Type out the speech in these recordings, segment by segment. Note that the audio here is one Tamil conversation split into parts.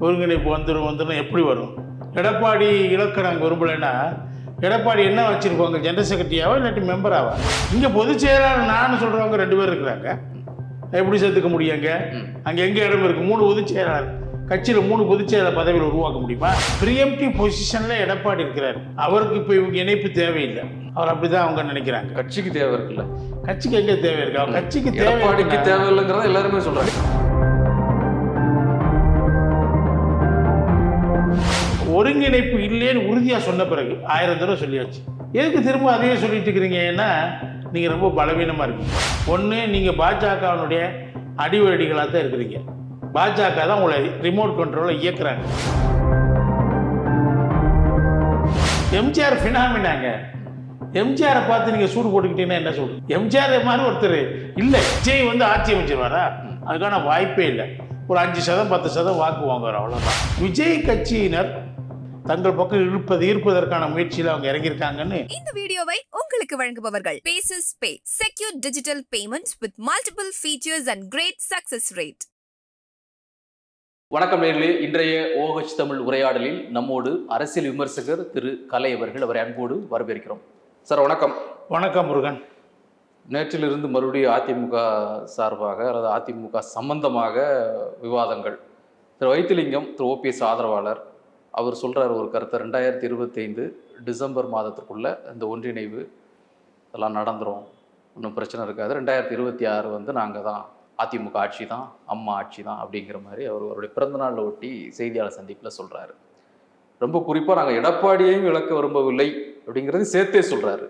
ஒருங்கிணைப்பு வந்துடும் வந்துடும் எப்படி வரும்? எடப்பாடி இலக்கணம் விரும்பலைன்னா எடப்பாடி என்ன வச்சுருப்பாங்க? ஜெனரல் செக்ரட்டரியாவா இல்லாட்டி மெம்பராவா இங்கே பொதுச் செயலாளர் நான் சொல்கிறவங்க ரெண்டு பேர் இருக்கிறாங்க. எப்படி சேர்த்துக்க முடியுங்க அங்கே? எங்கே இடம் இருக்குது மூணு பொதுச் செயலாளர். கட்சியில் மூணு பொதுச் செயலாளர் பதவியில் உருவாக்க முடியுமா? ப்ரியம்டிவ் பொசிஷனில் எடப்பாடி இருக்கிறார். அவருக்கு இப்போ இவங்க இணைப்பு தேவையில்லை. அவர் அப்படி தான் அவங்க நினைக்கிறாங்க. கட்சிக்கு தேவை இருக்குல்ல. கட்சிக்கு எங்கே தேவை இருக்கா? கட்சிக்கு தேவை இருக்குன்னா- தேவையில்லைங்கிறத எல்லாருமே சொல்றாங்க. ஒருங்கிணைப்பு இல்லைன்னு உறுதியாக சொன்ன பிறகு ஆயிரம் தடவை சொல்லியாச்சு. எதுக்கு திரும்ப அதையே சொல்லிட்டு இருக்கிறீங்க? ஏன்னா நீங்கள் ரொம்ப பலவீனமாக இருக்கீங்க. ஒன்று நீங்கள் பாஜகவினுடைய அடிவடிகளாக தான் இருக்கிறீங்க. பாஜக தான் உங்களை ரிமோட் கண்ட்ரோலில் இயக்குறாங்க. எம்ஜிஆர் ஃபினாமினாங்க எம்ஜிஆரை பார்த்து நீங்கள் சூடு போட்டுக்கிட்டீங்கன்னா என்ன சொல்லுங்க எம்ஜிஆர் மாதிரி ஒருத்தர் இல்லை. விஜய் வந்து ஆட்சி அமைச்சிருவாரா? அதுக்கான வாய்ப்பே இல்லை. ஒரு அஞ்சு சதம் பத்து சதம் வாக்கு வாங்குவார் அவ்வளோதான் விஜய் கட்சியினர் தங்கள் பக்கம் இழுப்பது ஈர்ப்பதற்கான முயற்சியில் அவங்க இறங்கியிருக்காங்கன்னு இந்த வீடியோவை உங்களுக்கு வழங்குபவர்கள் bases pay secure digital payments with multiple features and great success rate வணக்கம் நேர்களே. இன்றைய ஓஹெச் தமிழ் உரையாடலில் நம்மோடு அரசியல் விமர்சகர் திரு கலை அவர்கள் அவரை அன்போடு வரவேற்கிறோம். சார் வணக்கம். வணக்கம் முருகன். நேற்றிலிருந்து மறுபடியும் அதிமுக சார்பாக அல்லது அதிமுக சம்பந்தமாக விவாதங்கள். திரு வைத்திலிங்கம் திரு ஓபிஎஸ் ஆதரவாளர் அவர் சொல்றார் ஒரு கருத்தை. ரெண்டாயிரத்தி இருபத்தைந்து டிசம்பர் மாதத்துக்குள்ள இந்த ஒன்றிணைவு எல்லாம் நடந்துரும். ஒன்றும் பிரச்சனை இருக்காது. ரெண்டாயிரத்தி இருபத்தி ஆறு வந்து நாங்கள் தான். அதிமுக ஆட்சி தான். அம்மா ஆட்சி தான் அப்படிங்கிற மாதிரி அவர் அவருடைய பிறந்தநாளில் ஒட்டி செய்தியாளர் சந்திப்பில் சொல்றாரு. ரொம்ப குறிப்பாக நாங்கள் எடப்பாடியையும் இழக்க விரும்பவில்லை அப்படிங்கிறது சேர்த்தே சொல்றாரு.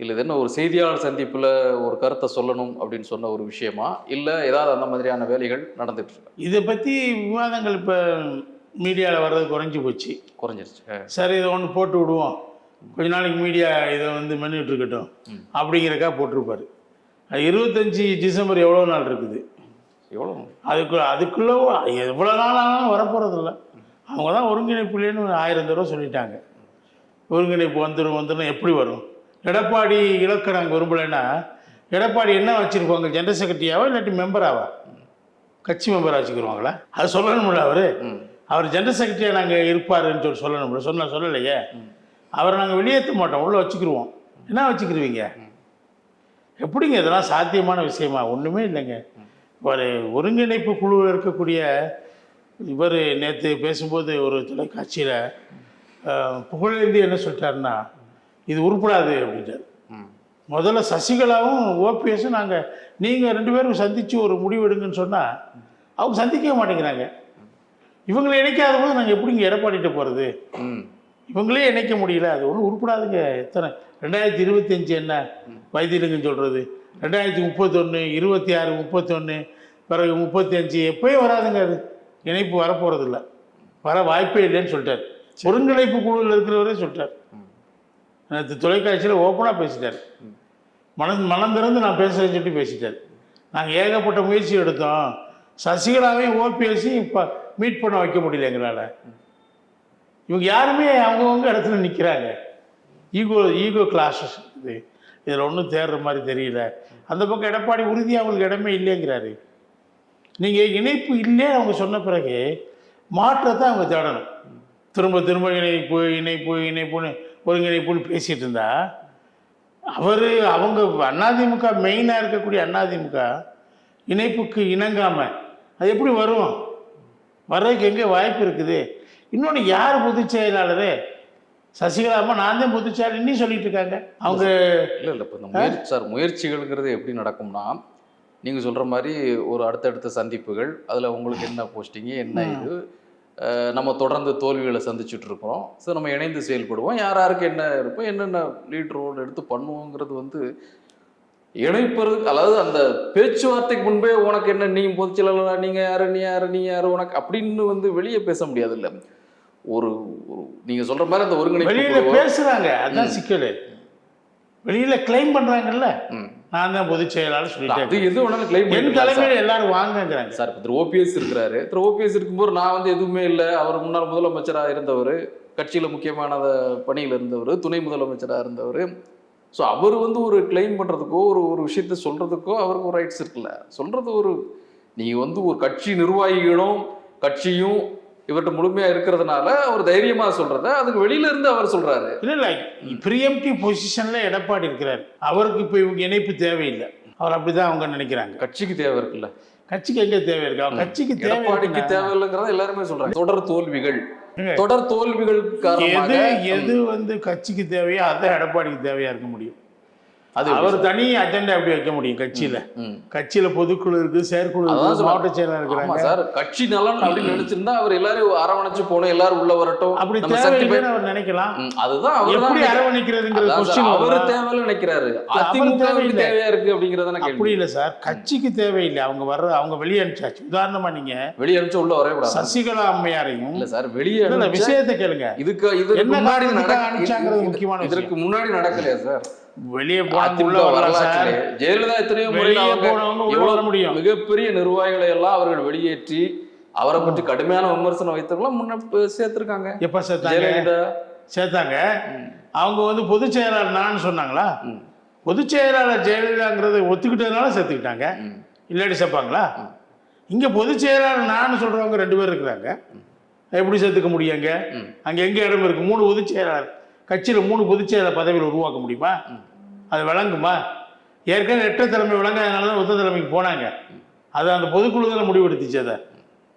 இல்லை இது என்ன ஒரு செய்தியாளர் சந்திப்பில் ஒரு கருத்தை சொல்லணும் அப்படின்னு சொன்ன ஒரு விஷயமா? இல்லை ஏதாவது அந்த மாதிரியான வேலைகள் நடந்துட்டு இருக்கு? இதை பற்றி விவாதங்கள் இப்போ மீடியாவில் வர்றது குறைஞ்சி போச்சு. குறைஞ்சிருச்சு. சரி இதை ஒன்று போட்டு விடுவோம். கொஞ்ச நாளைக்கு மீடியா இதை வந்து மென்னுட்டு இருக்கட்டும். அப்படிங்கிறக்கா போட்டிருப்பாரு. இருபத்தஞ்சி டிசம்பர் எவ்வளோ நாள் இருக்குது? எவ்வளோ? அதுக்கு அதுக்குள்ளே எவ்வளோ நாள் ஆனாலும் வரப்போகிறது இல்லை அவங்க தான் ஒருங்கிணைப்பு இல்லைன்னு ஒரு ஆயிரம் தடவை சொல்லிட்டாங்க. ஒருங்கிணைப்பு வந்துடும் வந்துடும் எப்படி வரும்? எடப்பாடி இலக்கணம் விரும்பலைன்னா எடப்பாடி என்ன வச்சுருப்பாங்க? ஜெனரல் செக்ரட்டரியாவா இல்லாட்டி மெம்பராவா கட்சி மெம்பராக வச்சுக்கிருவாங்களா? அது சொல்லணும்ல அவர். அவர் ஜெனரல் செக்ரட்டரியாக நாங்கள் இருப்பாருன்னு சொல்லி சொல்லணும்ல சொன்ன சொல்லலையே. அவரை நாங்கள் வெளியேற்ற மாட்டோம். உள்ளே வச்சுக்கிருவோம். என்ன வச்சுக்கிருவீங்க? எப்படிங்க இதெல்லாம் சாத்தியமான விஷயமா? ஒன்றுமே இல்லைங்க. ஒரு ஒருங்கிணைப்பு குழுவில் இருக்கக்கூடிய இவர் நேற்று பேசும்போது ஒரு தொலைக்காட்சியில் புகழேந்தி என்ன சொல்லிட்டாருன்னா இது உருப்படாது அப்படின்ட்டார் ம். முதல்ல சசிகலாவும் ஓபிஎஸும் நாங்கள் நீங்கள் ரெண்டு பேரும் சந்தித்து ஒரு முடிவு எடுங்கன்னு சொன்னால் அவங்க சந்திக்கவே மாட்டேங்கிறாங்க. இவங்களை இணைக்காத போது நாங்கள் எப்படிங்க எடப்பாடிட்டு போகிறது இவங்களே இணைக்க முடியல. அது ஒன்றும் உருப்படாதுங்க. எத்தனை? ரெண்டாயிரத்தி இருபத்தஞ்சி என்ன? வைத்தியலிங்கம் சொல்கிறது ரெண்டாயிரத்தி முப்பத்தொன்று இருபத்தி ஆறு முப்பத்தொன்று பிறகு முப்பத்தி அஞ்சு எப்போயும் வராதுங்க அது. இணைப்பு வரப்போகிறதில்ல வர வாய்ப்பே இல்லைன்னு சொல்லிட்டார். ஒருங்கிணைப்பு குழுவில் இருக்கிறவரே சொல்லிட்டார். நேற்று தொலைக்காட்சியில் ஓப்பனாக பேசிட்டார். மனம் மனம் திறந்து நான் பேசுகிறேன்னு சொல்லிட்டு பேசிட்டார். நாங்கள் ஏகப்பட்ட முயற்சி எடுத்தோம். சசிகலாவையும் ஓபிஎஸ்ஸையும் இப்போ மீட் பண்ண வைக்க முடியல எங்களால். இவங்க யாருமே அவங்கவுங்க இடத்துல நிற்கிறாங்க ஈகோ ஈகோ கிளாஸஸ் இது. இதில் ஒன்றும் தேடுற மாதிரி தெரியல. அந்த பக்கம் எடப்பாடி உறுதியாக அவங்களுக்கு இடமே இல்லைங்கிறாரு. நீங்கள் இணைப்பு இல்லைன்னு அவங்க சொன்ன பிறகு மாற்றத்தை அவங்க தேடணும். திரும்ப திரும்ப இணைப்பு இணைப்பு இணைப்புன்னு ஒருங்கிணைப்புன்னு பேசிகிட்டு இருந்தா அவர் அவங்க அதிமுக மெயினாக இருக்கக்கூடிய அதிமுக இணைப்புக்கு இணங்காமல் அது எப்படி வரும்? வர்றதுக்கு எங்கே வாய்ப்பு இருக்குது. இன்னொன்று யார் பொதுச் செயலாளர் சசிகலாமா நான் தான் பொதுச் செயலாளர் இன்னும் சொல்லிட்டு இருக்காங்க. அவங்க இல்லை இல்லை இப்போ இந்த முயற்சி சார் முயற்சிகள்ங்கிறது எப்படி நடக்கும்னா நீங்கள் சொல்கிற மாதிரி ஒரு அடுத்தடுத்த சந்திப்புகள் அதில் உங்களுக்கு என்ன போஸ்டிங்கு என்ன இது? நம்ம தொடர்ந்து தோல்விகளை சந்திச்சுட்டு இருக்கிறோம். ஸோ நம்ம இணைந்து செயல்படுவோம். யார் யாருக்கு என்ன இருப்போம் என்னென்ன லீட் ரோல் எடுத்து பண்ணுவோங்கிறது வந்து இணைப்பது அதாவது அந்த பேச்சுவார்த்தைக்கு முன்பே உனக்கு என்ன நீ பொதுச்செயலாளர் நீங்க யாரு நீ யாரு நீ யாரு உனக்கு அப்படின்னு வந்து வெளியே பேச முடியாது இல்ல ஒரு நீங்க சொல்ற மாதிரி அந்த ஒருங்கிணைப்பு வெளியில பேசுறாங்க அதான் சிக்கல். வெளியில கிளைம் பண்றாங்கல்ல. நான் தான் பொதுச் செயலாளர் சொல்லிட்டேன் எது வேணாலும் கிளைம் என் தலைமையில் எல்லாரும் வாங்கங்கிறாங்க. சார் திரு ஓபிஎஸ் இருக்கிறாரு. திரு ஓபிஎஸ் இருக்கும்போது நான் வந்து எதுவுமே இல்லை. அவர் முன்னாள் முதலமைச்சராக இருந்தவர் கட்சியில் முக்கியமான பணியில் இருந்தவர் துணை முதலமைச்சராக இருந்தவர் ஸோ அவர் வந்து ஒரு கிளைம் பண்ணுறதுக்கோ ஒரு ஒரு விஷயத்த சொல்கிறதுக்கோ அவருக்கு ஒரு ரைட்ஸ் இருக்குல்ல. சொல்கிறது ஒரு நீங்கள் வந்து ஒரு கட்சி நிர்வாகிகளும் கட்சியும் இவர்கிட்ட முழுமையா இருக்கிறதுனால அவர் தைரியமா சொல்றத அதுக்கு வெளியில இருந்து அவர் சொல்றாரு. இல்லை இல்லை ப்ரியம்டிவ் பொசிஷனில் எடப்பாடி இருக்கிறார். அவருக்கு இப்போ இவங்க இணைப்பு தேவையில்லை. அவர் அப்படிதான் அவங்க நினைக்கிறாங்க. கட்சிக்கு தேவை இருக்குல்ல. கட்சிக்கு எங்க தேவை இருக்கு? கட்சிக்கு தேவை இருக்குங்க. தேவையில்லைங்கிறத எல்லாருமே சொல்றாங்க. தொடர் தோல்விகள். தொடர் தோல்விகள் எது எது வந்து கட்சிக்கு தேவையோ அதை எடப்பாடிக்கு தேவையா இருக்க முடியும். அது அவர் தனி அஜெண்டா எப்படி வைக்க முடியும் கட்சியில. கட்சியில பொதுக்குழு இருக்கு செயற்குழு. மாவட்ட செயலர் இருக்கிறாங்க. சார். கட்சி நலன் அப்படின்னு நினைச்சிருந்தா அவர் எல்லாரும் அரவணைச்சு போகணும் எல்லாரும் உள்ள வரட்டும். அப்படி தேவையில்லைன்னு அவர் நினைக்கலாம். அதுதான் அவர் எப்படி அரவணைக்கிறதுங்கிற கொஸ்டின் அவரு தேவையில்ல நினைக்கிறாரு. அதிமுக தேவையில்லை. தேவையா இருக்கு அப்படிங்கறத அப்படி இல்லை சார். கட்சிக்கு தேவையில்லை. அவங்க வர்ற அவங்க வெளியே அனுப்பிச்சாச்சு. உதாரணமா நீங்க. வெளியே அனுப்பிச்சு உள்ள வரவே கூடாது. சசிகலா அம்மையாரையும் இல்ல சார் வெளியே விஷயத்தை கேளுங்க. இதுக்கு என்ன முன்னாடி அனுப்பிச்சாங்கிறது இது- முக்கியமான இதற்கு முன்னாடி நடக்கலையா சார்? வெளியே வரலாற்றிலே ஜெயலலிதா எத்தனையோ முறை வெளியே அவங்க போனவங்க உள்ள எவ்வளவு வர முடியும். மிகப்பெரிய நிர்வாகிகளை எல்லாம் அவர்கள் வெளியேற்றி அவரை பற்றி கடுமையான விமர்சனம் வைத்தவங்களாம் முன்ன சேர்த்திருக்காங்க. எப்ப சேர்த்தாங்க? ஜெயலலிதா. சேர்த்தாங்க. அவங்க வந்து பொதுச் செயலாளர் நான் சொன்னாங்களா. பொதுச் செயலாளர் ஜெயலலிதாங்கிறத ஒத்துக்கிட்டதுனால சேர்த்துக்கிட்டாங்க. இல்லாட்டி சேர்ப்பாங்களா? இங்க பொதுச் செயலாளர் நான் சொல்றவங்க ரெண்டு பேர் இருக்கிறாங்க. எப்படி சேர்த்துக்க முடியுங்க. அங்க எங்க இடம் இருக்கு? மூணு பொதுச் செயலாளர். கட்சியில் மூணு பொதுச் பதவியில் உருவாக்க முடியுமா? அது விளங்குமா ஏற்கனவே எட்ட தலைமை விளங்காதனால தான் ஒத்த தலைமைக்கு போனாங்க. அது அந்த பொதுக்குழு தானே முடிவெடுத்துச்சு அதை.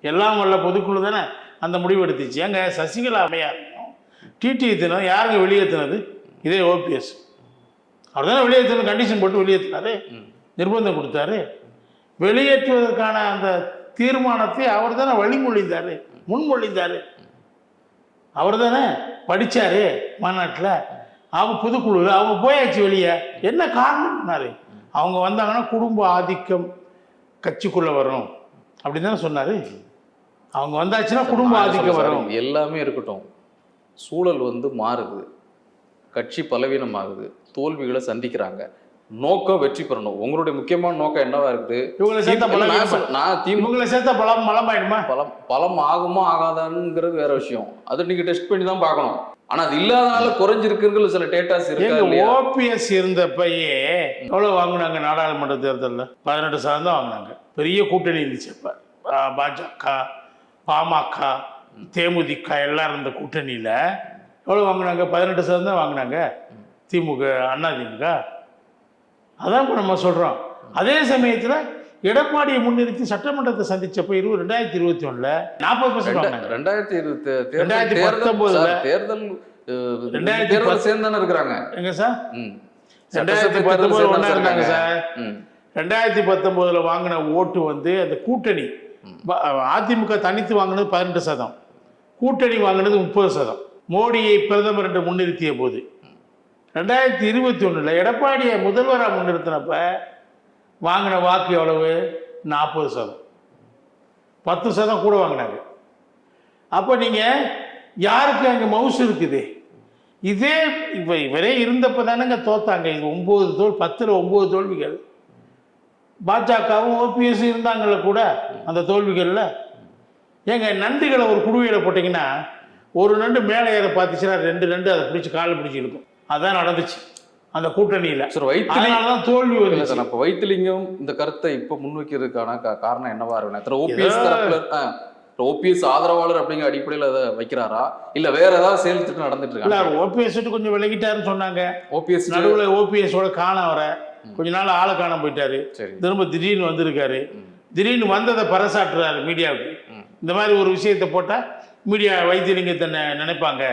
எல்லாம் வல்ல பொதுக்குழு தானே அந்த முடிவெடுத்துச்சு. ஏங்க சசிகலா அம்மையார் டிடி தினம் யாருங்க வெளியேற்றினது இதே ஓபிஎஸ் அவர் தானே வெளியேற்றணும் கண்டிஷன் போட்டு வெளியேற்றினாரு நிர்பந்தம் கொடுத்தாரு. வெளியேற்றுவதற்கான அந்த தீர்மானத்தை அவர் தானே வழிமொழிந்தார் முன்மொழிந்தார். அவர் தானே படித்தார் மாநாட்டில். அவங்க புதுக்குழு அவங்க போயாச்சு வெளியே. என்ன காரணம்னாரு அவங்க வந்தாங்கன்னா குடும்ப ஆதிக்கம் கட்சிக்குள்ளே வரும் அப்படின்னு தானே சொன்னார். அவங்க வந்தாச்சுன்னா குடும்ப ஆதிக்கம் வரும். எல்லாமே இருக்கட்டும். சூழல் வந்து மாறுது. கட்சி பலவீனமாகுது. தோல்விகளை சந்திக்கிறாங்க. நோக்கம் வெற்றி பெறணும். உங்களுடைய முக்கியமான நோக்கம் என்னவா இருக்குது? இவங்களை சேர்த்தா பலம் நான் திமுக இவங்களை சேர்த்தா பலம் பலமாயிடுமா பலம் பலம் ஆகுமா ஆகாதாங்கிறது வேற விஷயம். அது நீங்க டெஸ்ட் பண்ணி தான் பார்க்கணும். ஆனா அது இல்லாதனால குறைஞ்சிருக்குங்கிற சில டேட்டாஸ் இருக்கா ஓபிஎஸ் இருந்தப்பயே எவ்வளவு வாங்குனாங்க நாடாளுமன்ற தேர்தலில்? பதினெட்டு சதம் தான் வாங்கினாங்க. பெரிய கூட்டணி இருந்துச்சு அப்ப. பாஜக பாமக தேமுதிக எல்லாம் இருந்த கூட்டணியில எவ்வளவு வாங்கினாங்க? பதினெட்டு சதம் தான் வாங்கினாங்க. திமுக அண்ணா திமுக. அதான் இப்போ நம்ம சொல்றோம். அதே சமயத்துல எடப்பாடியை முன்னிறுத்தி சட்டமன்றத்தை சந்திச்சப்ப இருபது ரெண்டாயிரத்தி இருபத்தி ஒண்ணுல நாற்பது பர்சன்ட் ரெண்டாயிரத்தி இருபத்தி ரெண்டாயிரத்தி பத்தொன்பதுல தேர்தல் ரெண்டாயிரத்தி தேர்தல் பத்து- சேர்ந்து தானே இருக்கிறாங்க. எங்க சார். ரெண்டாயிரத்தி சட்டசபை பத்தொன்பது தேர்தல் ஒண்ணா சேர்ந்து இருந்தாங்க இருக்காங்க. சார். ரெண்டாயிரத்தி பத்தொம்போதுல வாங்கின ஓட்டு வந்து அந்த கூட்டணி அதிமுக தனித்து வாங்கினது பதினெட்டு சதம். கூட்டணி வாங்கினது முப்பது சதம். மோடியை பிரதமர் என்று முன்னிறுத்திய போது ரெண்டாயிரத்தி இருபத்தி ஒன்றில் எடப்பாடியை முதல்வராக முன்னிறுத்தினப்ப வாங்கின வாக்கு எவ்வளவு? நாற்பது சதம் பத்து சதம் கூட வாங்கினாங்க அப்போ நீங்கள் யாருக்கு அங்கே மவுசு இருக்குது? இதே இப்போ இவரே இருந்தப்போ தானேங்க தோத்தாங்க. இது ஒம்பது தோல் பத்தில் ஒம்பது தோல்விகள். பாஜகவும் ஓபிஎஸ் இருந்தாங்கல்ல கூட அந்த தோல்விகளில். ஏங்க நண்டுகளை ஒரு குடுவையில் போட்டிங்கன்னா ஒரு நண்டு மேலே ஏற பார்த்துச்சுன்னா ரெண்டு நண்டு அதை பிடிச்சி காலை பிடிச்சி இழுக்கும். அதான் நடந்துச்சு. அந்த கூட்டணியில். தான் தோல்வி வந்துச்சு. சார் அப்ப வைத்திலிங்கம் இந்த கருத்தை இப்ப முன்வைக்கிறதுக்கான காரணம் என்னவா இருக்கும்? ஓபிஎஸ் தரப்புல ஓபிஎஸ் ஆதரவாளர் அப்படிங்கிற அடிப்படையில அதை வைக்கிறாரா? இல்ல வேற ஏதாவது செயல் திட்டம் நடந்துட்டு இருக்காங்க ஓபிஎஸ் கொஞ்சம் விலகிட்டாருன்னு சொன்னாங்க. ஓபிஎஸ் நடுவில் ஓபிஎஸோட காண வர கொஞ்ச நாள் ஆளை காண போயிட்டாரு. திரும்ப திடீர்னு வந்திருக்காரு. திடீர்னு வந்ததை பறைசாற்றுறாரு மீடியாவுக்கு. இந்த மாதிரி ஒரு விஷயத்தை போட்டால் மீடியா வைத்தியலிங்கத்தை நினைப்பாங்க.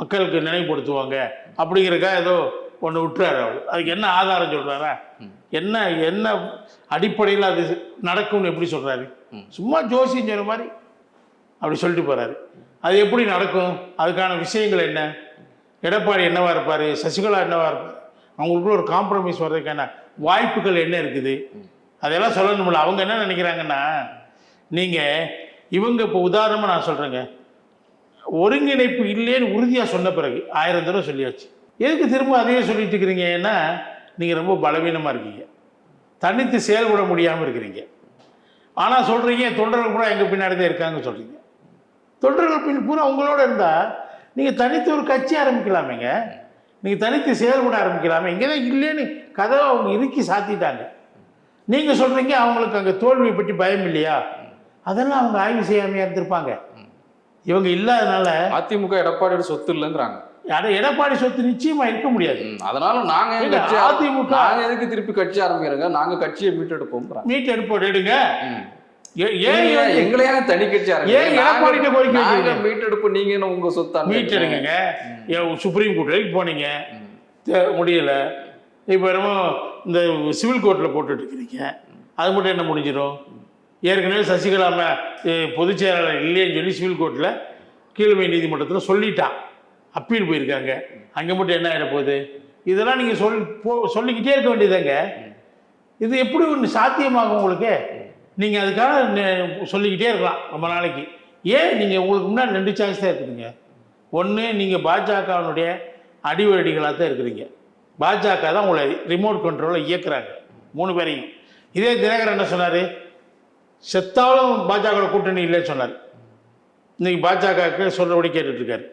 மக்களுக்கு நினைவுபடுத்துவாங்க. அப்படிங்கிறக்காக ஏதோ ஒன்று விட்டுறாரு அவர். அதுக்கு என்ன ஆதாரம் சொல்கிறாரா என்ன என்ன அடிப்படையில் அது நடக்கும்னு எப்படி சொல்கிறாரு. சும்மா ஜோசியம் சொன்ன மாதிரி அப்படி சொல்லிட்டு போகிறாரு அது எப்படி நடக்கும்? அதுக்கான விஷயங்கள் என்ன? எடப்பாடி என்னவா இருப்பார்? சசிகலா என்னவா இருப்பார்? அவங்களுக்குள்ள ஒரு காம்ப்ரமைஸ் வர்றதுக்கான வாய்ப்புகள் என்ன இருக்குது? அதெல்லாம் சொல்லணும்ல. அவங்க என்ன நினைக்கிறாங்கன்னா நீங்கள் இவங்க இப்போ உதாரணமாக நான் சொல்கிறேங்க ஒருங்கிணைப்பு இல்லைன்னு உறுதியாக சொன்ன பிறகு ஆயிரம் தடவை சொல்லியாச்சு. எதுக்கு திரும்ப அதையே சொல்லிட்டு இருக்கிறீங்க? ஏன்னா நீங்கள் ரொம்ப பலவீனமாக இருக்கீங்க. தனித்து செயல்பட முடியாமல் இருக்கிறீங்க. ஆனால் சொல்கிறீங்க தொண்டர்கள் பூரா எங்கள் பின்னாடி தான் இருக்காங்கன்னு சொல்கிறீங்க தொண்டர்கள் பின் பூரா உங்களோட இருந்தால் நீங்கள் தனித்து ஒரு கட்சி ஆரம்பிக்கலாமேங்க. நீங்கள் தனித்து செயல்பட ஆரம்பிக்கலாமே. இங்கே தான் இல்லைன்னு கதவை அவங்க இறுக்கி சாத்திட்டாங்க. நீங்கள் சொல்கிறீங்க அவங்களுக்கு அங்கே தோல்வியை பற்றி பயம் இல்லையா? அதெல்லாம் அவங்க ஆய்வு செய்யாமையாக இருந்திருப்பாங்க. இவங்க இல்லாதனால அதிமுக எடப்பாடியோட சொத்து இல்லைங்கிறாங்க. அட எடப்பாடி சொத்து நிச்சயமா இருக்க முடியாது. அதனால நாங்க அதிமுக நாங்க எதுக்கு திருப்பி கட்சி ஆரம்பிக்கிறோங்க? நாங்க கட்சியை மீட்டெடுப்போங்கிறாங்க மீட் எடுப்பு எடுங்க. ம். ஏ- ஏன் ஏங்க, வந்து எங்களை ஏங்க தனி கட்சி ஏன்? எடப்பாடிட்ட கோரிக்கை? மீட்டெடுப்பு நீங்க உங்க சொத்தா மீட் எடுங்க ஏன் சுப்ரீம் கோர்ட் வரைக்கும் போனீங்க. முடியல. இப்போ என்னமோ இந்த சிவில் கோர்ட்டில் போட்டுட்டு இருக்கிறீங்க அது மட்டும் என்ன முடிஞ்சிடும்? ஏற்கனவே சசிகலா பொதுச் செயலாளர் இல்லைன்னு சொல்லி சிவில் கோர்ட்டில் கீழ்மை நீதிமன்றத்தில் சொல்லிட்டான். அப்பீல் போயிருக்காங்க. அங்கே மட்டும் என்ன ஆகிட போகுது இதெல்லாம் நீங்கள் சொல் போ சொல்லிக்கிட்டே இருக்க வேண்டியதாங்க இது எப்படி ஒன்று சாத்தியமாகும் உங்களுக்கு? நீங்கள் அதுக்காக நெ- சொல்லிக்கிட்டே இருக்கலாம் ரொம்ப நாளைக்கு. ஏன் நீங்கள் உங்களுக்கு முன்னாடி ரெண்டு சாய்ஸ் தான் இருக்குதுங்க. ஒன்று நீங்கள் பாஜகவினுடைய அடிவடிகளாக தான் இருக்கிறீங்க. பாஜக தான் உங்களை ரிமோட் கண்ட்ரோலில் இயக்குறாங்க. மூணு பேரையும். இதே தினகரன் என்ன சொன்னார்? செத்தாலும் பாஜக கூட்டணி இல்லைன்னு சொன்னார். இன்னைக்கு பாஜகவுக்கு சொல்கிறபடி கேட்டுட்ருக்காரு.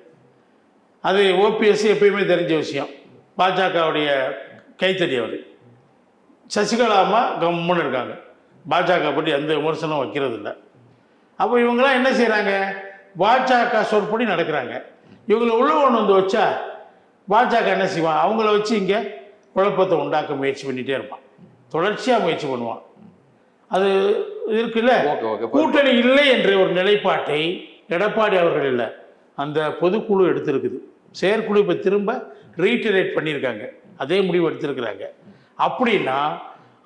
அது ஓபிஎஸ் எப்பயுமே தெரிஞ்ச விஷயம். பாஜகவுடைய கைத்தறி அவர். சசிகலா அம்மா கம்முன்னு இருக்காங்க. பாஜக பற்றி எந்த விமர்சனம் வைக்கிறது இல்லை அப்போ இவங்கெல்லாம் என்ன செய்கிறாங்க பாஜக சொற்படி நடக்கிறாங்க. இவங்களை உள்ள கொண்டு வந்து வச்சா பாஜக என்ன செய்வான்? அவங்கள வச்சு இங்கே குழப்பத்தை உண்டாக்க முயற்சி பண்ணிகிட்டே இருப்பான். தொடர்ச்சியாக முயற்சி பண்ணுவான். அது இருக்குல்ல? கூட்டணி இல்லை என்ற ஒரு நிலைப்பாட்டை எடப்பாடி அவர்கள் இல்லை. அந்த பொதுக்குழு எடுத்திருக்குது. செயற்குழு இப்போ திரும்ப ரீட்டரேட் பண்ணியிருக்காங்க. அதே முடிவு எடுத்திருக்கிறாங்க. அப்படின்னா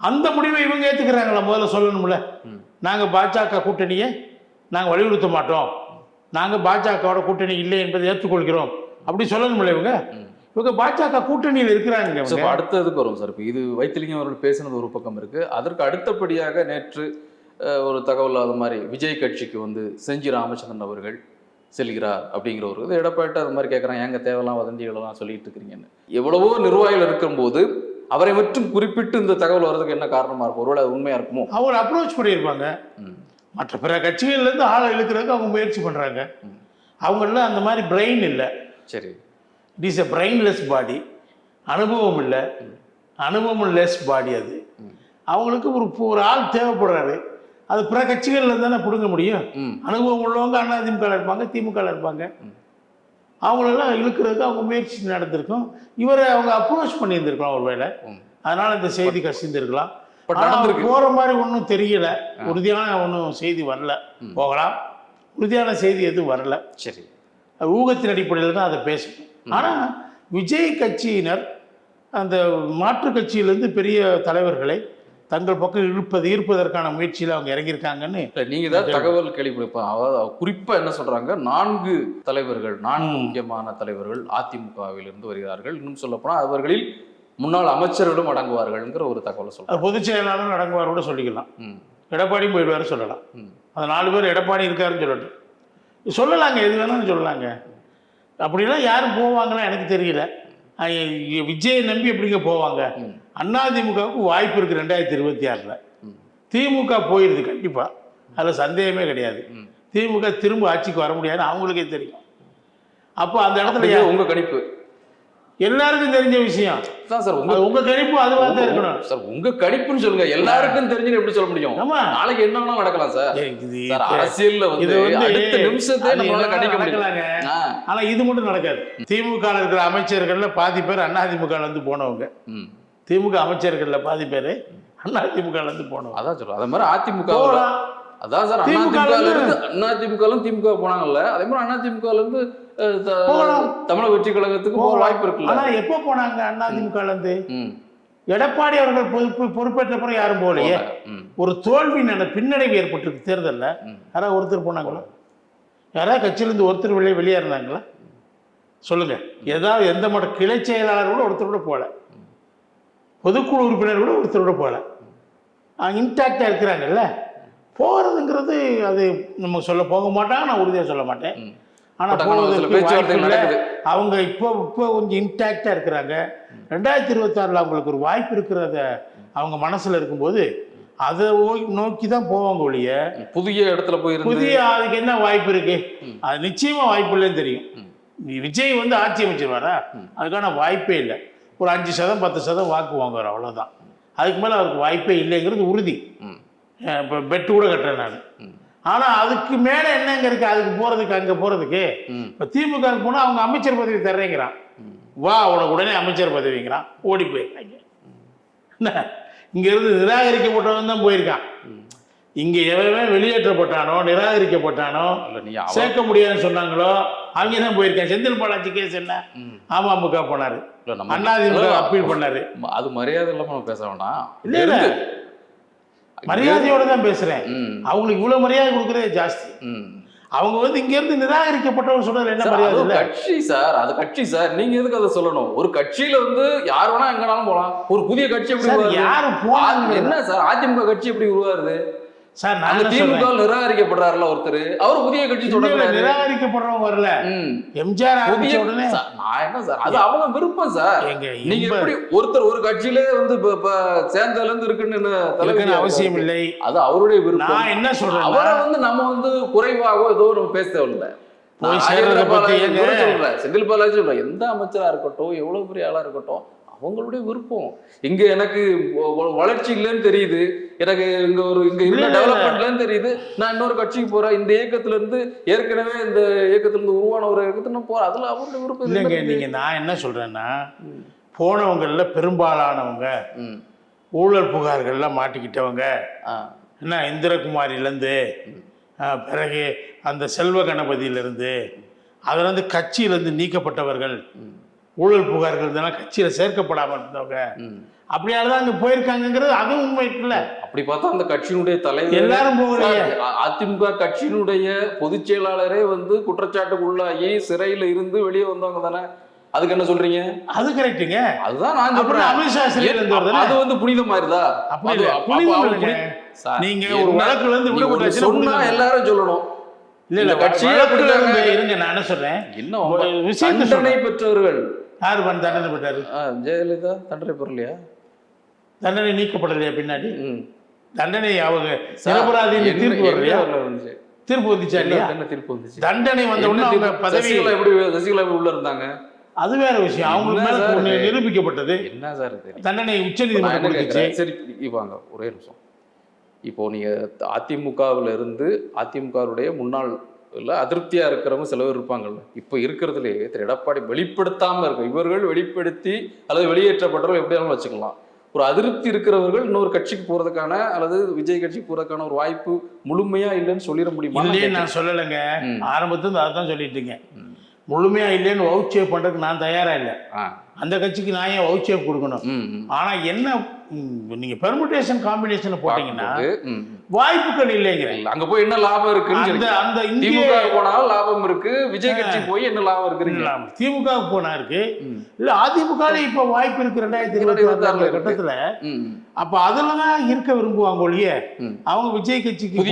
அந்த முடிவை இவங்க ஏற்றுக்கிறாங்களா முதல்ல சொல்லணும்ல. நாங்கள் பாஜக கூட்டணியை நாங்கள் வலியுறுத்த மாட்டோம். நாங்கள் பாஜகவோட கூட்டணி இல்லை என்பதை ஏற்றுக்கொள்கிறோம். அப்படி சொல்லணும்ல இவங்க. இவங்க பாஜக கூட்டணியில் இருக்கிறாங்க அடுத்ததுக்கு வரும் சார் இப்போ இது வைத்திலிங்கம் அவர்கள் பேசினது ஒரு பக்கம் இருக்கு. அதற்கு அடுத்தபடியாக நேற்று ஒரு தகவல் அது மாதிரி விஜய் கட்சிக்கு வந்து செஞ்சி ராமச்சந்திரன் அவர்கள் செல்கிறார் அப்படிங்கிற ஒரு இது. எடப்பாடி அது மாதிரி கேட்குறான் ஏங்க தேவையெல்லாம் வதந்திகளெல்லாம் சொல்லிட்டு இருக்கிறீங்கன்னு எவ்வளவோ நிர்வாகிகள் இருக்கும்போது அவரை மட்டும் குறிப்பிட்டு இந்த தகவல் வர்றதுக்கு என்ன காரணமா இருக்கும்? ஒருவேளை அது உண்மையா இருக்குமோ? அவங்க அப்ரோச் பண்ணியிருப்பாங்க. மற்ற பிற கட்சிகள்லேருந்து ஆளை இழுக்கிறதுக்கு அவங்க முயற்சி பண்ணுறாங்க ம். அவங்கள அந்த மாதிரி பிரெயின் இல்லை. சரி. It is a brainless body அனுபவம் இல்லை. அனுபவம் லெஸ் பாடி அது. அவங்களுக்கு ஒரு ஒரு ஆள் தேவைப்படுறாரு. அது பிற கட்சிகளில் தானே பிடுங்க முடியும். அனுபவம் உள்ளவங்க அதிமுக இருப்பாங்க திமுக இருப்பாங்க. அவங்களெல்லாம் இழுக்கிறதுக்கு அவங்க முயற்சி நடந்திருக்கும். இவரை அவங்க அப்ரோச் பண்ணியிருந்திருக்கலாம் ஒருவேளை ம். அதனால இந்த செய்தி கசிந்திருக்கலாம். ஆனால் போகிற மாதிரி ஒன்றும் தெரியல. உறுதியான ஒன்றும் செய்தி வரல. போகலாம். உறுதியான செய்தி எதுவும் வரல. சரி. ஊகத்தின் அடிப்படையில் தான் அதை பேசணும் ஆனால் விஜய் கட்சியினர் அந்த மாற்று கட்சியிலேருந்து பெரிய தலைவர்களை தங்கள் பக்கம் இழுப்பது ஈர்ப்பதற்கான முயற்சியில் அவங்க இறங்கியிருக்காங்கன்னு இல்ல நீங்க ஏதாவது தகவல் கேள்விப்பா அதாவது குறிப்பா என்ன சொல்றாங்க? நான்கு தலைவர்கள் நான்கு. முக்கியமான தலைவர்கள் அதிமுகவில் இருந்து வருகிறார்கள். இன்னும் சொல்ல போனா அவர்களில் முன்னாள் அமைச்சர்களும் அடங்குவார்கள்ங்கிற ஒரு தகவலை சொல்றாங்க. பொதுச் செயலாளர் அடங்குவார் கூட சொல்லிக்கலாம். ம், எடப்பாடியும் போயிடுவாரு சொல்லலாம். ம், அந்த நாலு பேர் எடப்பாடி இருக்காருன்னு சொல்லட்டும். சொல்லலாங்க எது வேணாலும் சொல்லலாங்க. அப்படிலாம் யாரும் போவாங்களா எனக்கு தெரியல. விஜயை நம்பி எப்படிங்க போவாங்க? ம், அதிமுகவுக்கு வாய்ப்பு இருக்குது ரெண்டாயிரத்தி இருபத்தி ஆறில். திமுக போயிடுது கண்டிப்பாக அதில் சந்தேகமே கிடையாது. திமுக திரும்ப ஆட்சிக்கு வர முடியாதுன்னு அவங்களுக்கே தெரியும். அப்போ அந்த இடத்துல அப்படியே யா- உங்க கணிப்பு. எல்லாருக்கும் தெரிஞ்ச விஷயம். தான் சார் உங்க உங்க கணிப்பு அதுவாக தான் இருக்கணும். சார் உங்க கணிப்புன்னு சொல்லுங்க. எல்லாருக்கும் தெரிஞ்சுன்னு எப்படி சொல்ல முடியும்? ஆமா. நாளைக்கு என்ன நடக்கலாம் சார். சார் அரசியல்ல வந்து வந்து அடுத்த நிமிஷத்தை நம்மளால கணிக்க. ஆ, ஆனா இது மட்டும் நடக்காது. திமுக இருக்கிற அமைச்சர்கள்ல பாதி பேர் அதிமுக இருந்து போனவங்க. திமுக அமைச்சர்கள்ல பாதி பேர் அதிமுக இருந்து போனவங்க. அதான் சொல்றேன். அதே மாதிரி அதிமுக. அதான் சார் அதிமுக அதிமுக திமுக போனாங்கல்ல. அதே மாதிரி அதிமுக இருந்து. தமிழக வெற்றி கழகத்துக்கு போக வாய்ப்பு இருக்குல்ல? ஆனா எப்போ போனாங்க அதிமுக ல இருந்து. எடப்பாடி அவர்கள் பொறுப்பு பொறுப்பேற்ற பிறகு யாரும் போகலையே. ஒரு தோல்வி பின்னடைவு ஏற்பட்டிருக்கு தேர்தல்ல. யாராவது ஒருத்தர் போனாங்களா? யாராவது கட்சியிலேருந்து ஒருத்தர் வெளியே வெளியேறினாங்களா? சொல்லுங்க. ஏதாவது எந்த மட்டும் கிளை செயலாளர் கூட ஒருத்தர் கூட போகல. பொதுக்குழு உறுப்பினர் கூட ஒருத்தர் கூட போகல. இன்டாக்டாக இருக்கிறாங்கல்ல? போகிறதுங்கிறது அது நம்ம சொல்ல போக மாட்டாங்க நான் உறுதியாக சொல்ல மாட்டேன். ஆனால் அவங்க இப்போ இப்போ கொஞ்சம் இன்டாக்டாக இருக்கிறாங்க. ரெண்டாயிரத்தி இருபத்தாறில் அவங்களுக்கு ஒரு வாய்ப்பு இருக்கிறத அவங்க மனசில் இருக்கும்போது அதை நோக்கி தான் போவாங்க ஒழிய புதிய இடத்துல போய் புதிய அதுக்கு என்ன வாய்ப்பு இருக்கு. அது நிச்சயமா வாய்ப்பு இல்லைன்னு தெரியும். விஜய் வந்து ஆட்சி அமைச்சிருவாரா. அதுக்கான வாய்ப்பே இல்லை. ஒரு அஞ்சு சதம் பத்து சதம் வாக்கு வாங்குவார் அவ்வளோதான் அதுக்கு மேலே அவருக்கு வாய்ப்பே இல்லைங்கிறது உறுதி. இப்போ பெட்டு கூட கட்டுறேன் நான். ம். ஆனா அதுக்கு மேல என்னங்க இருக்கு? அதுக்கு போறதுக்கு அங்க போறதுக்கு? ம். இப்ப திமுக போனா அவங்க அமைச்சர் பதவி தர்றேங்கிறான். வா உனக்கு உடனே அமைச்சர் பதவிங்கிறான். ஓடி போயிருக்காங்க என்ன? இங்க இருந்து நிராகரிக்கப்பட்டவன் தான் போயிருக்கான். இங்க எவன் வெளியேற்றப்பட்டானோ நிராகரிக்கப்பட்டானோ சேர்க்க முடியாதுன்னு சொன்னாங்களோ அவங்க தான் போயிருக்காங்க செந்தில் பாலாஜி கேஸ் என்ன. அமமுக போனாரு. அண்ணாதிமுக அப்பீல் பண்ணாரு. அது மரியாதை இல்லாம நம்ம பேச வேண்டாம் இல்ல மரியாதையோட தான் பேசுறேன். அவங்களுக்கு இவ்வளவு மரியாதை கொடுக்கறதே ஜாஸ்தி. அவங்க வந்து இங்க இருந்து நிராகரிக்கப்பட்டவங்க சொல்றதுல என்ன மரியாதை கட்சி சார். அது கட்சி சார். நீங்க எதுக்கு அதை சொல்லணும்? ஒரு கட்சியில வந்து யார் வேணா எங்கனாலும் போலாம். ஒரு புதிய கட்சி எப்படி சார் உருவாகுது? யாரு ஆ- போனாங்க என்ன சார்? அதிமுக கட்சி எப்படி உருவாருது சார் என்ன திமுக சொல்றேன். நிராகரிக்கப்படுறாருல ஒருத்தர். அவர் புதிய கட்சி தொடங்குறாரு நிராகரிக்கப்படுறவங்க வரல. எம்ஜிஆர் புதிய ஆரம்பிச்ச உடனே சார், நான் என்ன சார்? அது அவங்க விருப்பம் சார். நீங்க எப்படி ஒருத்தர் ஒரு கட்சியிலே வந்து இப்ப- சேர்ந்ததுல இருந்து இருக்குன்னு இருக்குன்னு அவசியம்? இல்லை. அது அவருடைய விருப்பம். நான் என்ன சொல்றேன்னா அவரை வந்து நம்ம வந்து குறைவாகவோ ஏதோ நம்ம பேச தேவையில்ல. போய் சேர்றத பத்தி சொல்றேன். செந்தில் பாலாஜி சொல்றேன் எந்த அமைச்சரா இருக்கட்டும் எவ்வளவு பெரிய ஆளா இருக்கட்டும் அவங்களுடைய விருப்பம் இங்க எனக்கு வளர்ச்சி இல்லைன்னு தெரியுது எனக்கு இங்க ஒரு இங்க இருந்த இல்ல, இல்ல. டெவலப்மெண்ட் இல்லைன்னு தெரியுது நான் இன்னொரு கட்சிக்கு போறேன் இந்த இயக்கத்துல இருந்து ஏற்கனவே இந்த இயக்கத்துல இருந்து உருவான ஒரு இயக்கத்துல நான் போறேன் அதுல அவருடைய விருப்பம் இல்லைங்க. நீங்க நான் என்ன சொல்றேன்னா. போனவங்கள்ல பெரும்பாலானவங்க. ஊழல் புகார்கள்ல மாட்டிக்கிட்டவங்க. என்ன இந்திரகுமாரிலேருந்து பிறகு அந்த செல்வ கணபதியிலிருந்து அதுலேருந்து கட்சியிலேருந்து நீக்கப்பட்டவர்கள். ஊழல் புகார்கள் இருந்தெல்லாம் கட்சியில் சேர்க்கப்படாமல் இருந்தவங்க. அப்படியால தான் அங்கே போயிருக்காங்கங்கிறது அதுவும் உண்மை இருக்குல்ல அப்படி பார்த்தா அந்த கட்சியினுடைய தலைவர் எல்லாரும் அ- அதிமுக கட்சியினுடைய பொதுச் செயலாளரே வந்து குற்றச்சாட்டுக்குள்ளாகி சிறையில இருந்து வெளியே வந்தவங்க தானே. அதுக்கு என்ன சொல்றீங்க? அது கரெக்டுங்க அதுதான் நான் சொல்றேன். அமித்ஷா சிறையில இருந்து? அது வந்து புனித மாதிரிதா அப்படி இல்ல. நீங்க ஒரு வழக்குல இருந்து விடுபட்டாச்சுன்னா சொன்னா. எல்லாரும் சொல்லணும். இல்ல இல்ல இந்த கட்சியே வழக்குல அப்படிதாங்க. இருந்து இருங்க நான் என்ன சொல்றேன். என்ன சொல்றேன். பெற்றவர்கள் யார் பண்ண தண்டனை பெற்றாரு? ஜெயலலிதா தண்டனை பெறலையா? தண்டனை நீக்கப்படலையா பின்னாடி. தண்டனை அவங்க என்ன- தீர்ப்பு வரலையா? தீர்ப்பு வந்துச்சா இல்லையா? தீர்ப்பு வந்துச்சு? தண்டனை வந்த உடனே அவங்க தீர்ப்பு? பதவி சசிகலா எப்படி சசிகலா உள்ள இருந்தாங்க? அது வேற விஷயம். அவங்களுக்கு மேல? நிரூபிக்கப்பட்டது. என்ன சார் தண்டனை உச்ச நீதிமன்றம் சரி வாங்க ஒரே நிமிஷம். இப்போ நீங்க அதிமுகவில் இருந்து அதிமுகவுடைய முன்னாள் இல்ல அதிருப்தியா இருக்கிறவங்க சில பேர் இருப்பாங்கல்ல இப்போ இருக்கிறதுலே திரு எடப்பாடி வெளிப்படுத்தாம இருக்கும் இவர்கள் வெளிப்படுத்தி அல்லது வெளியேற்றப்பட்டவர்கள் எப்படியாலும் வச்சுக்கலாம் ஒரு அதிருப்தி இருக்கிறவர்கள் இன்னொரு கட்சிக்கு போறதுக்கான அல்லது விஜய் கட்சிக்கு போறதுக்கான ஒரு வாய்ப்பு முழுமையா இல்லைன்னு சொல்லிட முடியுமா இல்லையே நான் சொல்லலைங்க ம். ஆரம்பத்துல இருந்து அதான் சொல்லிட்டு இருக்கேன் ம். முழுமையா இல்லைன்னு வவுச்சேப் பண்றதுக்கு நான் தயாரா இல்லை ஆ. அந்த கட்சிக்கு நான் ஏன் வவுச்சேப் கொடுக்கணும். ஆனா என்ன நீங்க பெர்முடேஷன் காம்பினேஷன் போட்டீங்கன்னா. வாய்ப்புகள் இல்லைங்கிறேன் இல்ல, அங்க போய் என்ன லாபம் இருக்குன்னு அந்த திமுக போனாலும் லாபம் இருக்கு விஜய் கட்சி போய் என்ன லாபம் இருக்குறீங்க திமுக போனா இருக்கு. இல்ல அதிமுக இப்ப வாய்ப்பு இருக்கு ரெண்டாயிரத்தி இருபத்தி ஆறு இருக்கு. கட்டத்துல. அப்ப அதுலதான் இருக்க விரும்புவாங்க ஒழிய. அவங்க விஜய் கட்சிக்கு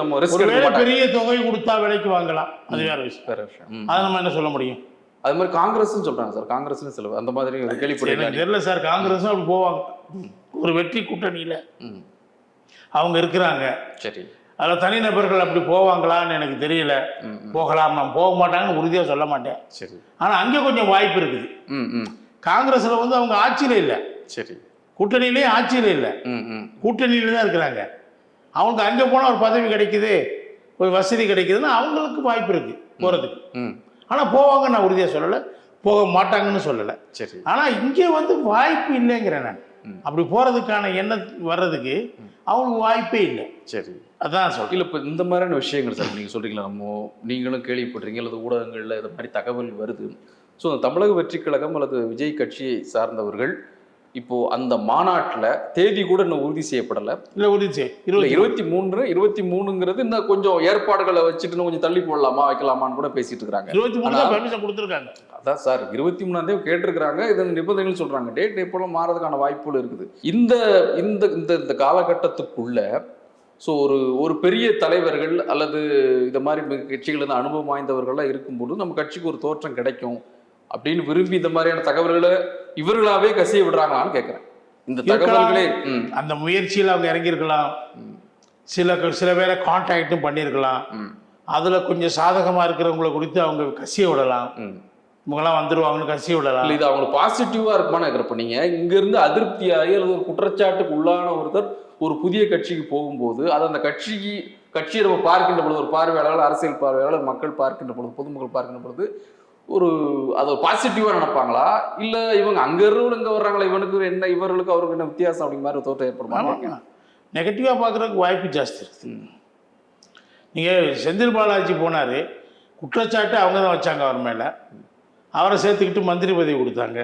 நம்ம. பெரிய தொகை கொடுத்தா விலைக்கு வாங்கலாம் அது வேற விஷயம். அதை நம்ம என்ன சொல்ல முடியும் அது மாதிரி காங்கிரஸ்னு சொல்றாங்க சார். காங்கிரஸ்னு சில அந்த மாதிரி கேள்விப்பட்டிருக்கேன் தெரியல சார். காங்கிரஸும் அப்படி போவாங்க. ஒரு வெற்றி கூட்டணியில. அவங்க இருக்கிறாங்க. சரி. அதில் தனிநபர்கள் அப்படி போவாங்களான்னு எனக்கு தெரியல. போகலாம். நான் போக மாட்டாங்கன்னு உறுதியாக சொல்ல மாட்டேன். சரி. ஆனால் அங்கே கொஞ்சம் வாய்ப்பு இருக்குது. காங்கிரஸில் வந்து அவங்க ஆட்சியில் இல்லை. சரி. கூட்டணியிலே ஆட்சியில் இல்லை. கூட்டணியில தான் இருக்கிறாங்க. அவங்களுக்கு அங்கே போனால் ஒரு பதவி கிடைக்குது. ஒரு வசதி கிடைக்குதுன்னா அவங்களுக்கு வாய்ப்பு இருக்குது போகிறதுக்கு ஆனால் போவாங்க நான் உறுதியாக சொல்லலை. போக மாட்டாங்கன்னு சொல்லலை. சரி. ஆனால் இங்கே வந்து வாய்ப்பு இல்லைங்கிறேன் நான். அப்படி போகிறதுக்கான எண்ணம் வர்றதுக்கு அவங்களுக்கு வாய்ப்பே இல்லை. சரி. அதான் சொல்றேன். இல்ல இப்போ இந்த மாதிரியான விஷயங்கள் சார் நீங்க சொல்றீங்களா? நம்ம நீங்களும் கேள்விப்படுறீங்க அல்லது ஊடகங்கள்ல இது மாதிரி தகவல் வருது. ஸோ தமிழக வெற்றி கழகம் அல்லது விஜய் கட்சியை சார்ந்தவர்கள் இப்போ அந்த மாநாட்டுல தேதி கூட இன்னும் உறுதி செய்யப்படல. இல்லை உறுதி செய் இல்ல இருபத்தி மூன்று இருபத்தி மூணுங்கிறது இன்னும் கொஞ்சம் ஏற்பாடுகளை வச்சுட்டு கொஞ்சம் தள்ளி போடலாமா வைக்கலாமான்னு கூட பேசிட்டு இருக்காங்க. இருபத்தி மூணு பெர்மிஷன் கொடுத்துருக்காங்க. அதான் சார் இருபத்தி மூணாம் தேதி கேட்டிருக்கிறாங்க. இது நிபந்தனைகள் சொல்றாங்க. டேட் எப்போலாம் மாறதுக்கான வாய்ப்புகள் இருக்குது. இந்த இந்த இந்த இந்த காலகட்டத்துக்குள்ள ஸோ ஒரு ஒரு பெரிய தலைவர்கள் அல்லது இந்த மாதிரி கட்சிகள் அனுபவம் வாய்ந்தவர்கள்லாம் இருக்கும்போது நம்ம கட்சிக்கு ஒரு தோற்றம் கிடைக்கும் அப்படின்னு விரும்பி இந்த மாதிரியான தகவல்களை இவர்களாவே கசிய விடுறாங்களான்னு கேட்குறேன் இந்த. தகவல்களே அந்த முயற்சியில் அவங்க இறங்கியிருக்கலாம். சில சில பேரை கான்டாக்டும் பண்ணியிருக்கலாம். அதில் கொஞ்சம் சாதகமாக இருக்கிறவங்கள குறித்து அவங்க கசிய விடலாம். இவங்கெல்லாம் வந்துருவாங்கன்னு கசிய விடலாம். இல்ல இது அவங்களுக்கு பாசிட்டிவா இருக்குமான்னு இருக்கிறப்ப நீங்க இங்க இருந்து அதிருப்தியாகி அல்லது ஒரு குற்றச்சாட்டுக்கு உள்ளான ஒருத்தர் ஒரு புதிய கட்சிக்கு போகும்போது அது அந்த கட்சிக்கு கட்சியை நம்ம பார்க்கின்ற பொழுது ஒரு பார்வையாளர் அரசியல் பார்வையாளர் மக்கள் பார்க்கின்ற பொழுது பொதுமக்கள் பார்க்கின்ற பொழுது ஒரு அதை பாசிட்டிவாக நினைப்பாங்களா? இல்லை இவங்க அங்க இருந்து இங்க வர்றாங்களா? இவனுக்கு என்ன இவர்களுக்கு அவருக்கு என்ன வித்தியாசம் அப்படிங்கிற மாதிரி தோற்றம் ஏற்படுமா? நெகட்டிவாக பார்க்குறதுக்கு வாய்ப்பு ஜாஸ்தி இருக்குது நீங்கள் செந்தில் பாலாஜி போனார் குற்றச்சாட்டு அவங்க தான் வச்சாங்க அவர் மேலே. அவரை சேர்த்துக்கிட்டு மந்திரி பதவி கொடுத்தாங்க.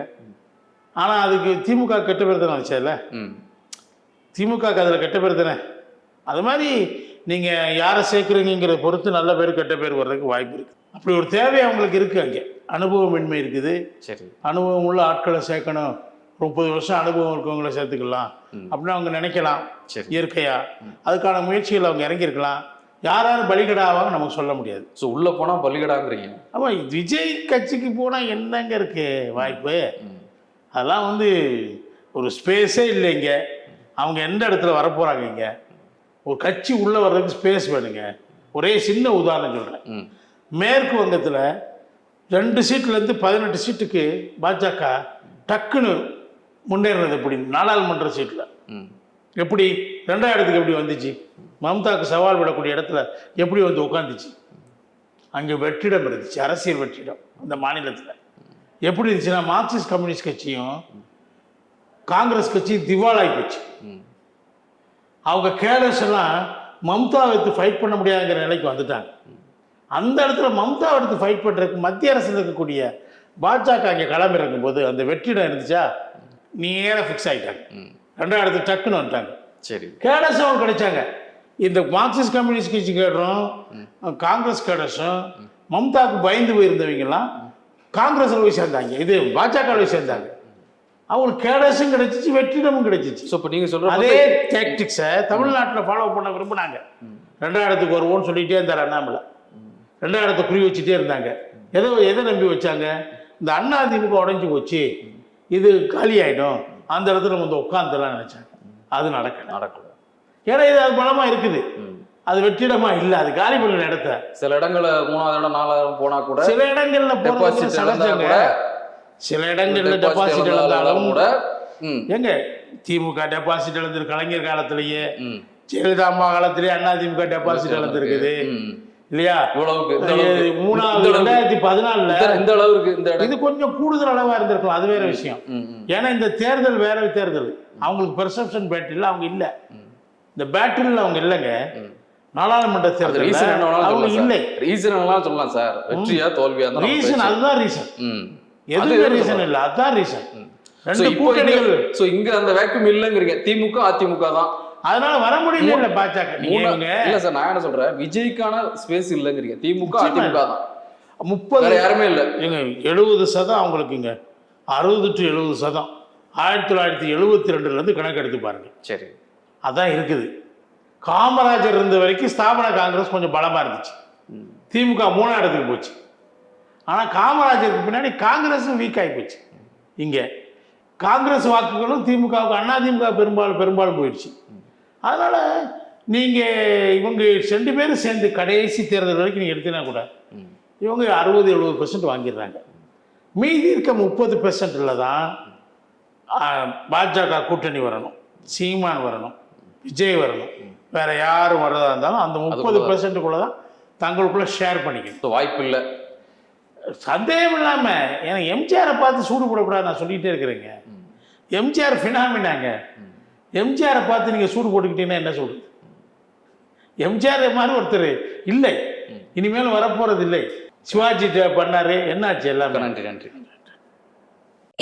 ஆனால் அதுக்கு திமுக கெட்ட பேர் தானே வச்சதில்ல ம். திமுக அதில் கெட்ட பேர் தானே? அது மாதிரி நீங்கள் யாரை சேர்க்குறீங்கிற பொறுத்து நல்ல பேர் கெட்ட பேர் வர்றதுக்கு வாய்ப்பு இருக்குது அப்படி ஒரு தேவை அவங்களுக்கு இருக்குது அங்கே. அனுபவமின்மை இருக்குது. சரி. அனுபவம் உள்ள ஆட்களை சேர்க்கணும். முப்பது வருஷம் அனுபவம் இருக்கவங்கள சேர்த்துக்கலாம். அப்படின்னு அவங்க நினைக்கலாம். சரி. இயற்கையா. அதுக்கான முயற்சிகள் அவங்க இறங்கியிருக்கலாம். யார் யார் பலிகடாவாங்க நமக்கு சொல்ல முடியாது. ஸோ உள்ள போனா பலிகடாங்கிறீங்க. ஆமாம் விஜய் கட்சிக்கு போனால் என்னங்க இருக்கு வாய்ப்பு. அதெல்லாம் வந்து ஒரு ஸ்பேஸே இல்லை இங்கே. அவங்க எந்த இடத்துல வரப்போகிறாங்க இங்கே? ஒரு கட்சி உள்ளே வர்றதுக்கு ஸ்பேஸ் வேணுங்க. ஒரே சின்ன உதாரணம் சொல்கிறேன் மேற்கு வங்கத்தில் ரெண்டு சீட்லேருந்து பதினெட்டு சீட்டுக்கு பாஜக டக்குன்னு முன்னேறினது எப்படி? நாடாளுமன்ற சீட்டில் எப்படி? ரெண்டாயிரத்துக்கு எப்படி வந்துச்சு? மம்தாக்கு சவால் விடக்கூடிய இடத்துல எப்படி வந்து உட்காந்துச்சு அங்கே வெற்றிடம் இருந்துச்சு அரசியல் வெற்றிடம் அந்த மாநிலத்தில். எப்படி இருந்துச்சுன்னா மார்க்சிஸ்ட் கம்யூனிஸ்ட் கட்சியும் காங்கிரஸ் கட்சி திவாலாகி போச்சு. அவங்க கேடர்ஸ் எல்லாம் மம்தாவை எடுத்து ஃபைட் பண்ண முடியாதுங்கிற நிலைக்கு வந்துட்டாங்க. அந்த இடத்துல மம்தாவை எடுத்து ஃபைட் பண்ணுறதுக்கு மத்திய அரசில் இருக்கக்கூடிய பாஜக அங்கே கிளம்பிருக்கும் போது அந்த வெற்றிடம் இருந்துச்சா? நேராக ஃபிக்ஸ் ஆகிட்டாங்க ம். ரெண்டாயிரத்து டக்குன்னு வந்துட்டாங்க. சரி. அவங்க கிடைச்சாங்க. இந்த மார்க்சிஸ்ட் கம்யூனிஸ்ட் கட்சி கேடுறோம் காங்கிரஸ் கேடர்ஸும் மம்தாவுக்கு பயந்து போயிருந்தவங்கலாம் காங்கிரஸில் போய் சேர்ந்தாங்க. இது பாஜகவில் போய் சேர்ந்தாங்க. அவங்களுக்கு கேடர்ஸும் கிடைச்சிச்சு வெற்றிடமும் கிடைச்சிச்சு. ஸோ இப்போ நீங்க சொல்ற அதே டாக்டிக்ஸை தமிழ்நாட்டில் ஃபாலோ பண்ண விரும்பினாங்க. ரெண்டாயிரத்துக்கு வருவோம்னு சொல்லிட்டே இருந்தார் அண்ணாமலை. ரெண்டாயிரத்தை குறி வச்சுட்டே இருந்தாங்க. எதை எதை நம்பி வச்சாங்க? இந்த அண்ணா திமுக உடஞ்சி போச்சு. இது காலி ஆயிடும். அந்த இடத்துல நம்ம வந்து உட்காந்துலாம் நினைச்சாங்க. அது நடக்கல. நடக்கல. ஏன்னா இது அது பலமா இருக்குது. அது வெற்றிடமா இல்லை. அது காலி பண்ண இடத்த. சில இடங்கள்ல மூணாவது இடம் நாலாயிரம் போனா கூட சில இடங்கள்ல கூட சில இடங்கள்ல டெபாசிட் இழந்தாலும் கூட எங்க? திமுக டெபாசிட் இழந்திரு கலைஞர் காலத்திலேயே ஜெயலலிதா அம்மா காலத்திலேயே அண்ணா திமுக டெபாசிட் இழந்திருக்குது. இல்லையா? இவ்வளவுக்கு மூணாவது ரெண்டாயிரத்தி பதினாலுல இந்த- அளவுக்கு இந்த இது கொஞ்சம் கூடுதல் அளவா இருந்திருக்கும் அது வேற விஷயம். ஏன்னா இந்த தேர்தல் வேற தேர்தல். அவங்களுக்கு பெர்செப்ஷன் பேட்டில் அவங்க இல்ல. இந்த பேட்டில் அவங்க இல்லைங்க. நாடாளுமன்ற தேர்தல் ரீசன் என்ன அவங்க இல்லை. ரீசன் என்னலாம் சொல்லலாம் சார் வெற்றியா தோல்வியா ரீசன். அதுதான் ரீசன் எதுவுமே ரீசன் இல்லை. அதுதான் ரீசன் ரெண்டு கூட்டணிகள். so இங்க அந்த வேக்யூம் இல்லங்கிறீங்க. திமுக அதிமுக தான். அதனால வர முடியல இல்ல பாஜக. இல்ல சார் நான் என்ன சொல்றேன்? விஜய்க்கான ஸ்பேஸ் இல்லங்கிறீங்க. திமுக அதிமுக தான். முப்பது வேற யாருமே இல்ல. ஏங்க எழுபது சதம் அவங்களுக்குங்க. அறுபது டு எழுபது சதம். ஆயிரத்தி தொள்ளாயிரத்தி எழுபத்தி ரெண்டுலேருந்து கணக்கு எடுத்து பாருங்க. சரி. அதான் இருக்குது. காமராஜர் இருந்த வரைக்கும் ஸ்தாபன காங்கிரஸ் கொஞ்சம் பலமாக இருந்துச்சு. திமுக மூணாம் இடத்துக்கு போச்சு. ஆனால் காமராஜருக்கு பின்னாடி காங்கிரஸும் வீக் ஆகி போச்சு. இங்கே. காங்கிரஸ் வாக்குகளும் திமுகவுக்கு அண்ணா திமுக பெரும்பாலும் பெரும்பாலும் போயிடுச்சு. அதனால் நீங்கள் இவங்க ரெண்டு பேரும் சேர்ந்து கடைசி தேர்தல் வரைக்கும் நீங்கள் எடுத்தீங்கன்னா கூட இவங்க அறுபது எழுபது பெர்சன்ட் வாங்கிடுறாங்க. மீதி இருக்க முப்பது பெர்சன்ட்டில் தான் பாஜக கூட்டணி வரணும் சீமான் வரணும் விஜய் வரணும். வேற யாரும் வர்றதா இருந்தாலும் அந்த முப்பது பெர்சன்ட்டுக்குள்ள தான் தங்களுக்குள்ள ஷேர் பண்ணிக்கணும். வாய்ப்பு இல்ல. சந்தேகம் இல்லாமல் ஏன்னா எம்ஜிஆரை பார்த்து சூடு போடக்கூடாது நான் சொல்லிகிட்டே இருக்கிறேங்க. எம்ஜிஆர் ஃபினாமினாங்க எம்ஜிஆரை பார்த்து நீங்கள் சூடு போட்டுக்கிட்டீங்கன்னா என்ன சொல்றது எம்ஜிஆர் மாதிரி ஒருத்தர் இல்லை. இனிமேல் வரப்போறது இல்லை. சிவாஜி பண்ணாரு. என்னாச்சு எல்லாமே? நன்றி நன்றி.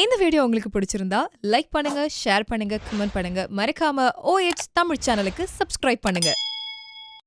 இந்த வீடியோ உங்களுக்கு பிடிச்சிருந்தா லைக் பண்ணுங்க ஷேர் பண்ணுங்க கமெண்ட் பண்ணுங்க. மறக்காம OH தமிழ் சேனலுக்கு சப்ஸ்கிரைப் பண்ணுங்க.